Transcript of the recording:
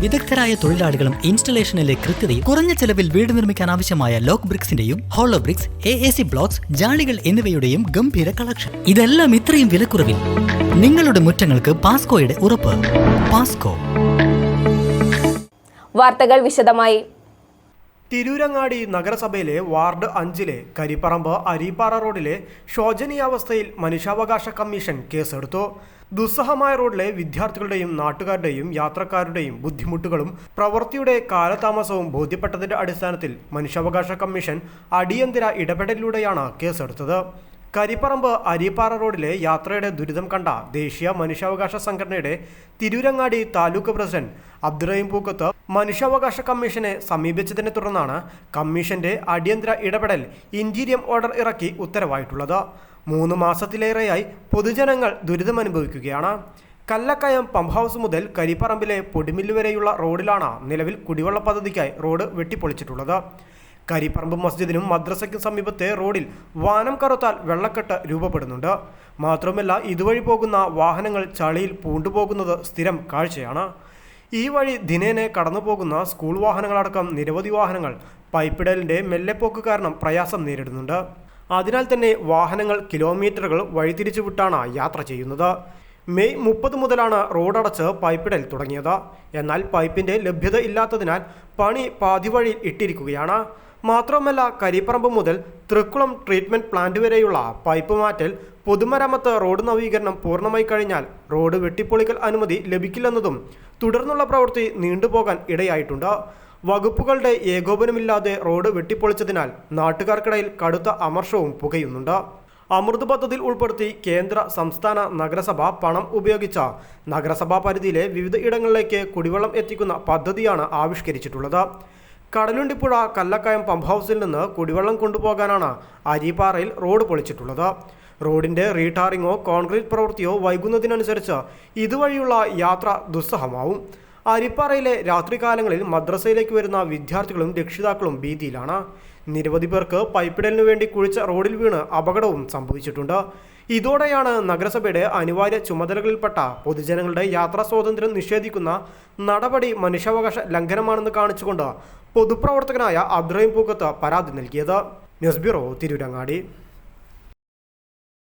വിദഗ്ധരായ തൊഴിലാളികളും ഇൻസ്റ്റലേഷനിലെ കൃത്യതയും കുറഞ്ഞ ചെലവിൽ വീട് നിർമ്മിക്കാൻ ആവശ്യമായ lock ബ്രിക്സിന്റെയും hollow bricks A A C blocks ജാളികൾ എന്നിവയുടെയും ഗംഭീര കളക്ഷൻ ഇതെല്ലാം ഇത്രയും വിലക്കുറവിൽ നിങ്ങളുടെ മുറ്റങ്ങൾക്ക് പാസ്കോയുടെ ഉറപ്പ്. പാസ്കോ വാർത്തകൾ വിശദമായി. തിരൂരങ്ങാടി നഗരസഭയിലെ വാർഡ് അഞ്ചിലെ കരിപ്പറമ്പ് അരീപ്പാറ റോഡിലെ ശോചനീയാവസ്ഥയിൽ മനുഷ്യാവകാശ കമ്മീഷൻ കേസെടുത്തു. ദുസ്സഹമായ റോഡിലെ വിദ്യാർത്ഥികളുടെയും നാട്ടുകാരുടെയും യാത്രക്കാരുടെയും ബുദ്ധിമുട്ടുകളും പ്രവൃത്തിയുടെ കാലതാമസവും ബോധ്യപ്പെട്ടതിന്റെ അടിസ്ഥാനത്തിൽ മനുഷ്യാവകാശ കമ്മീഷൻ അടിയന്തര ഇടപെടലിലൂടെയാണ് കേസെടുത്തത്. കരിപ്പറമ്പ് അരിപ്പാറ റോഡിലെ യാത്രയുടെ ദുരിതം കണ്ട ദേശീയ മനുഷ്യാവകാശ സംഘടനയുടെ തിരൂരങ്ങാടി താലൂക്ക് പ്രസിഡന്റ് അബ്ദുറഹിം പൂക്കത്ത് മനുഷ്യാവകാശ കമ്മീഷനെ സമീപിച്ചതിനെ തുടർന്നാണ് കമ്മീഷന്റെ അടിയന്തര ഇടപെടൽ ഇന്റീരിയം ഓർഡർ ഇറക്കി ഉത്തരവായിട്ടുള്ളത്. മൂന്ന് മാസത്തിലേറെയായി പൊതുജനങ്ങൾ ദുരിതമനുഭവിക്കുകയാണ്. കല്ലക്കയം പമ്പ് ഹൗസ് മുതൽ കരിപ്പറമ്പിലെ പൊടിമില്ല് വരെയുള്ള റോഡിലാണ് നിലവിൽ കുടിവെള്ള പദ്ധതിക്കായി റോഡ് വെട്ടിപ്പൊളിച്ചിട്ടുള്ളത്. കരിപ്പറമ്പ് മസ്ജിദിനും മദ്രസയ്ക്കും സമീപത്തെ റോഡിൽ വാനം കറുത്താൽ വെള്ളക്കെട്ട് രൂപപ്പെടുന്നുണ്ട്. മാത്രമല്ല ഇതുവഴി പോകുന്ന വാഹനങ്ങൾ ചളിയിൽ പൂണ്ടുപോകുന്നത് സ്ഥിരം കാഴ്ചയാണ്. ഈ വഴി ദിനേനെ കടന്നു പോകുന്ന സ്കൂൾ വാഹനങ്ങളടക്കം നിരവധി വാഹനങ്ങൾ പൈപ്പിടലിന്റെ മെല്ലെപ്പോക്ക് കാരണം പ്രയാസം നേരിടുന്നുണ്ട്. അതിനാൽ തന്നെ വാഹനങ്ങൾ കിലോമീറ്ററുകൾ വഴിതിരിച്ചു വിട്ടാണ് യാത്ര ചെയ്യുന്നത്. മെയ് മുപ്പത് മുതലാണ് റോഡടച്ച് പൈപ്പിടൽ തുടങ്ങിയത്. എന്നാൽ പൈപ്പിന്റെ ലഭ്യത ഇല്ലാത്തതിനാൽ പണി പാതിവഴി ഇട്ടിരിക്കുകയാണ്. മാത്രമല്ല കരിപ്പറമ്പ് മുതൽ തൃക്കുളം ട്രീറ്റ്മെന്റ് പ്ലാന്റ് വരെയുള്ള പൈപ്പ് മാറ്റൽ പൊതുമരാമത്ത് റോഡ് നവീകരണം പൂർണമായി കഴിഞ്ഞാൽ റോഡ് വെട്ടിപ്പൊളിക്കൽ അനുമതി ലഭിക്കില്ലെന്നതും തുടർന്നുള്ള പ്രവൃത്തി നീണ്ടുപോകാൻ ഇടയായിട്ടുണ്ട്. വകുപ്പുകളുടെ ഏകോപനമില്ലാതെ റോഡ് വെട്ടിപ്പൊളിച്ചതിനാൽ നാട്ടുകാർക്കിടയിൽ കടുത്ത അമർഷവും പുകയുന്നുണ്ട്. അമൃത് പദ്ധതിയിൽ ഉൾപ്പെടുത്തി കേന്ദ്ര സംസ്ഥാന നഗരസഭ പണം ഉപയോഗിച്ച നഗരസഭാ പരിധിയിലെ വിവിധ ഇടങ്ങളിലേക്ക് കുടിവെള്ളം എത്തിക്കുന്ന പദ്ധതിയാണ് ആവിഷ്കരിച്ചിട്ടുള്ളത്. കടലുണ്ടിപ്പുഴ കല്ലക്കയം പമ്പ് ഹൗസിൽ നിന്ന് കുടിവെള്ളം കൊണ്ടുപോകാനാണ് അരിപ്പാറയിൽ റോഡ് പൊളിച്ചിട്ടുള്ളത്. റോഡിന്റെ റീടാറിങ്ങോ കോൺക്രീറ്റ് പ്രവൃത്തിയോ വൈകുന്നതിനനുസരിച്ച് ഇതുവഴിയുള്ള യാത്ര ദുസ്സഹമാവും. അരിപ്പാറയിലെ രാത്രികാലങ്ങളിൽ മദ്രസയിലേക്ക് വരുന്ന വിദ്യാർത്ഥികളും രക്ഷിതാക്കളും ഭീതിയിലാണ്. നിരവധി പേർക്ക് പൈപ്പിടലിനു വേണ്ടി കുഴിച്ച റോഡിൽ വീണ് അപകടവും സംഭവിച്ചിട്ടുണ്ട്. ഇതോടെയാണ് നഗരസഭയുടെ അനിവാര്യ ചുമതലകളിൽപ്പെട്ട പൊതുജനങ്ങളുടെ യാത്രാ സ്വാതന്ത്ര്യം നിഷേധിക്കുന്ന നടപടി മനുഷ്യാവകാശ ലംഘനമാണെന്ന് കാണിച്ചുകൊണ്ട് പൊതുപ്രവർത്തകനായ അബ്രഹിം പൂക്കത്ത് പരാതി നൽകിയത്. News bureau Tirurangadi.